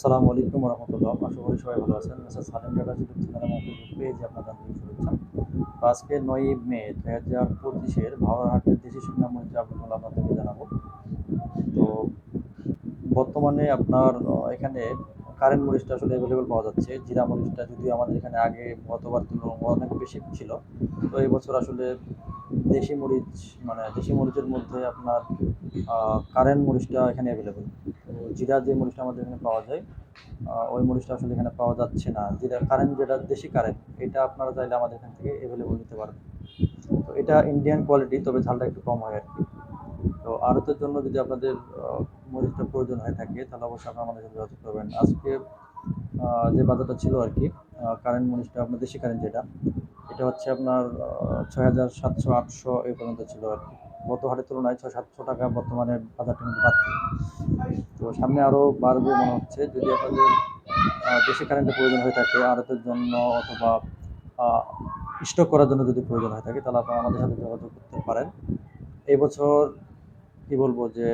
আসসালামু আলাইকুম রহমতুল্লাহ। আশা করি সবাই ভালো আছেন। মিসেস সালিম ডাটা ইউটিউব ফেসবুক আপনাদের আজকে নয় মে দু হাজার পঁচিশের ভাওয়ারহাটের দেশি সুনাম হচ্ছে আপনার আপনাদেরকে জানাব। তো বর্তমানে আপনার এখানে কারেন্ট মরিচটা আসলে অ্যাভেলেবেল পাওয়া যাচ্ছে। জিরা মরিচটা যদিও আমাদের এখানে আগে গতবার তুলনায় অনেক বেশি ছিল। তো এই বছর আসলে দেশি মরিচ মানে দেশি মরিচের মধ্যে আপনার কারেন্ট মরিচটা এখানে অ্যাভেলেবেল তো জিরা যে মরিচটা আমাদের এখানে পাওয়া যায় ওই মরিচটা আসলে এখানে পাওয়া যাচ্ছে না। যেটা কারেন্ট যেটা, দেশি কারেন্ট এটা আপনারা চাইলে আমাদের এখান থেকে অ্যাভেলেবল নিতে পারবেন তো এটা ইন্ডিয়ান কোয়ালিটি তবে ঝালটা একটু কম হয় আর কি। তো আড়তের জন্য যদি আপনাদের মরিচটা প্রয়োজন হয়ে থাকে, তাহলে অবশ্যই আপনারা আমাদের সাথে যোগাযোগ করবেন। আজকে যে বাজারটা ছিল আর কি কারেন্ট মরিচটা আপনার দেশি কারেন্ট যেটা, এটা হচ্ছে আপনার ছয় হাজার সাতশো আটশো এই পর্যন্ত ছিল আর কি। গত হাটের তুলনায় ছয় সাতশো টাকা বর্তমানে বাজারটা কিন্তু বাড়ছে। তো সামনে আরও বাড়বে মনে হচ্ছে। যদি আপনাদের দেশি কারেন্টের প্রয়োজন হয়ে থাকে, আড়তের জন্য অথবা স্টক করার জন্য যদি প্রয়োজন হয়ে থাকে, তাহলে আপনারা আমাদের সাথে যোগাযোগ করতে পারেন। এই বছর কি বলব যে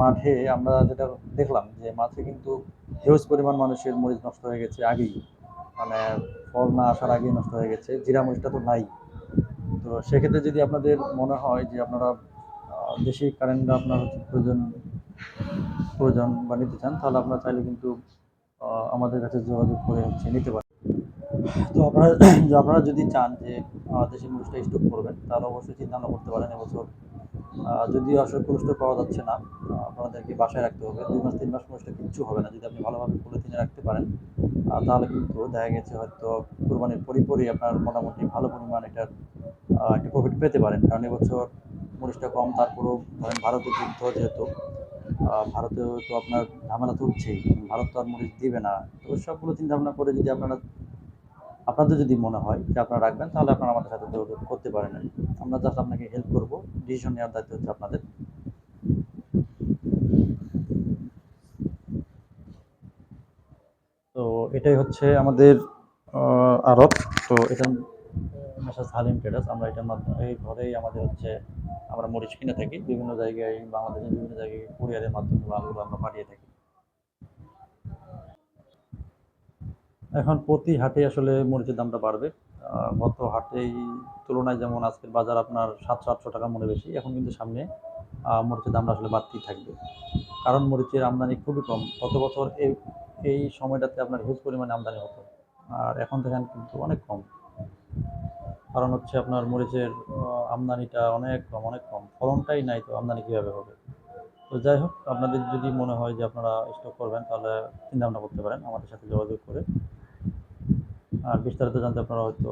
মাঠে আমরা যেটা দেখলাম যে মাঠে কিন্তু হিউজ পরিমাণ মানুষের মরিচ নষ্ট হয়ে গেছে আগেই। মানে ফল না আসার আগেই নষ্ট হয়ে গেছে জিরা মরিচটা তো নাই। তো সেক্ষেত্রে যদি আপনাদের মনে হয় যে আপনারা আহ, দেশি কারেন্টটা আপনার প্রয়োজন প্রয়োজন বা নিতে চান তাহলে আপনারা চাইলে কিন্তু আমাদের কাছে যোগাযোগ করে হচ্ছে নিতে পারেন। তো আপনারা আপনারা যদি চান যে দেশি মরিচটা স্টক করবেন তাহলে অবশ্যই চিন্তা ভাবনা করতে পারেন এবছর। যদিও আসলে কোল্ড পাওয়া যাচ্ছে না আপনাদেরকে বাসায় রাখতে হবে। দুই মাস, তিন মাস মরিচটা কিচ্ছু হবে না। যদি আপনি ভালোভাবে পলিথিনে রাখতে পারেন তাহলে কিন্তু দেখা গেছে হয়তো কোরবানির পরিপরই আপনার মোটামুটি ভালো পরিমাণ এটার একটা প্রফিট পেতে পারেন। কারণ এবছর মরিচটা কম, তারপরেও ধরেন ভারতের যুদ্ধ যেহেতু ভারতেও তো আপনার ঝামেলা চলছেই ভারত তো আর মরিচ দিবে না। তো সবগুলো চিন্তা ভাবনা করে যদি আপনারা আপনাদের যদি মনে হয় যে আপনারা রাখবেন, তাহলে আপনারা আমাদের সাথে যোগাযোগ করতে পারেন আমরা জাস্ট আপনাকে হেল্প করব। ডিসিশন নেওয়ার দায়িত্ব হচ্ছে আপনাদের। তো এটাই হচ্ছে আমাদের আরত। তো এটা মেসাজ হালিম ট্রেডার্স আমরা এটার মাধ্যমে, এই ঘরেই আমাদের হচ্ছে, আমরা মরিচ কিনে থাকি। বিভিন্ন জায়গায়, বাংলাদেশের বিভিন্ন জায়গায় কুরিয়ারের মাধ্যমে মালগুলো আমরা পাঠিয়ে থাকি। এখন প্রতি হাটে আসলে মরিচের দামটা বাড়বে। গত হাটেই তুলনায় যেমন আজকের বাজার আপনার সাতশো, আটশো টাকা মনে বেশি, এখন কিন্তু সামনে মরিচের দামটা আসলে বাড়তেই থাকবে। কারণ মরিচের আমদানি খুবই কম। গত বছর এই এই সময়টাতে আপনার হিউজ পরিমাণে আমদানি হতো। আর এখন দেখেন কিন্তু অনেক কম। কারণ হচ্ছে আপনার মরিচের আমদানিটা অনেক কম অনেক কম। ফলনটাই নাই তো আমদানি কীভাবে হবে? তো যাই হোক, আপনাদের যদি মনে হয় যে আপনারা স্টক করবেন, তাহলে চিন্তা ভাবনা করতে পারেন। আমাদের সাথে যোগাযোগ করে আর বিস্তারিত জানতে আপনারা হয়তো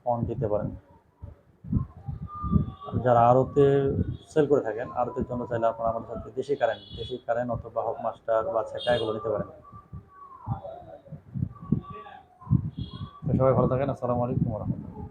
ফোন দিতে পারেন। যারা আরতে সেল করে থাকেন, আরতের জন্য চাইলে আপনারা আমাদের সাথে দেশি কারেন্ট দেশি কারেন্ট অথবা হক মাস্টার বা ছেঁকা এগুলো নিতে পারেন। সবাই ভালো থাকেন, আসসালামু আলাইকুম রহমতুল্লাহ।